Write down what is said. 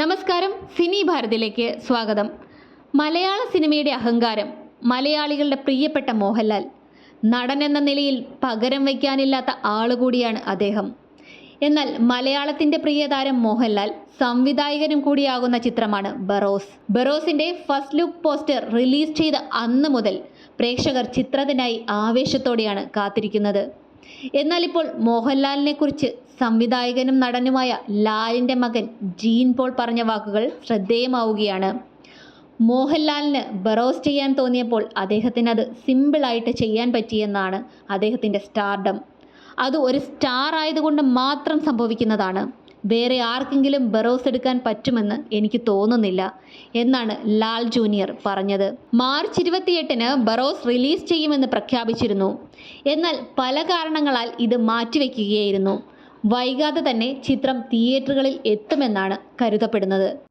നമസ്കാരം സിനി ഭാരതിയിലേക്ക് സ്വാഗതം. മലയാള സിനിമയുടെ അഹങ്കാരം മലയാളികളുടെ പ്രിയപ്പെട്ട മോഹൻലാൽ. നടൻ എന്ന നിലയിൽ പകരം വയ്ക്കാനില്ലാത്ത ആളുകൂടിയാണ് അദ്ദേഹം. എന്നാൽ മലയാളത്തിന്റെ പ്രിയതാരം മോഹൻലാൽ സംവിധായകനും കൂടിയാകുന്ന ചിത്രമാണ് ബറോസ്. ബറോസിന്റെ ഫസ്റ്റ് ലുക്ക് പോസ്റ്റർ റിലീസ് ചെയ്ത അന്ന് മുതൽ പ്രേക്ഷകർ ചിത്രത്തിനായി ആവേശത്തോടെയാണ് കാത്തിരിക്കുന്നത്. എന്നാൽ ഇപ്പോൾ മോഹൻലാലിനെ കുറിച്ച് സംവിധായകനും നടനുമായ ലാലിന്റെ മകൻ ജീൻ പോൾ പറഞ്ഞ വാക്കുകൾ ശ്രദ്ധേയമാവുകയാണ്. മോഹൻലാലിന് ബറോസ് ചെയ്യാൻ തോന്നിയപ്പോൾ അദ്ദേഹത്തിന് അത് സിമ്പിളായിട്ട് ചെയ്യാൻ പറ്റിയെന്നാണ് അദ്ദേഹത്തിന്റെ സ്റ്റാർഡം. അത് ഒരു സ്റ്റാർ ആയതുകൊണ്ട് മാത്രം സംഭവിക്കുന്നതാണ്. വേറെ ആർക്കെങ്കിലും ബറോസ് എടുക്കാൻ പറ്റുമെന്ന് എനിക്ക് തോന്നുന്നില്ല എന്നാണ് ലാൽ ജൂനിയർ പറഞ്ഞത്. മാർച്ച് ഇരുപത്തിയെട്ടിന് ബറോസ് റിലീസ് ചെയ്യുമെന്ന് പ്രഖ്യാപിച്ചിരുന്നു. എന്നാൽ പല കാരണങ്ങളാൽ ഇത് മാറ്റിവെക്കുകയായിരുന്നു. വൈകാതെ തന്നെ ചിത്രം തിയേറ്ററുകളിൽ എത്തുമെന്നാണ് കരുതപ്പെടുന്നത്.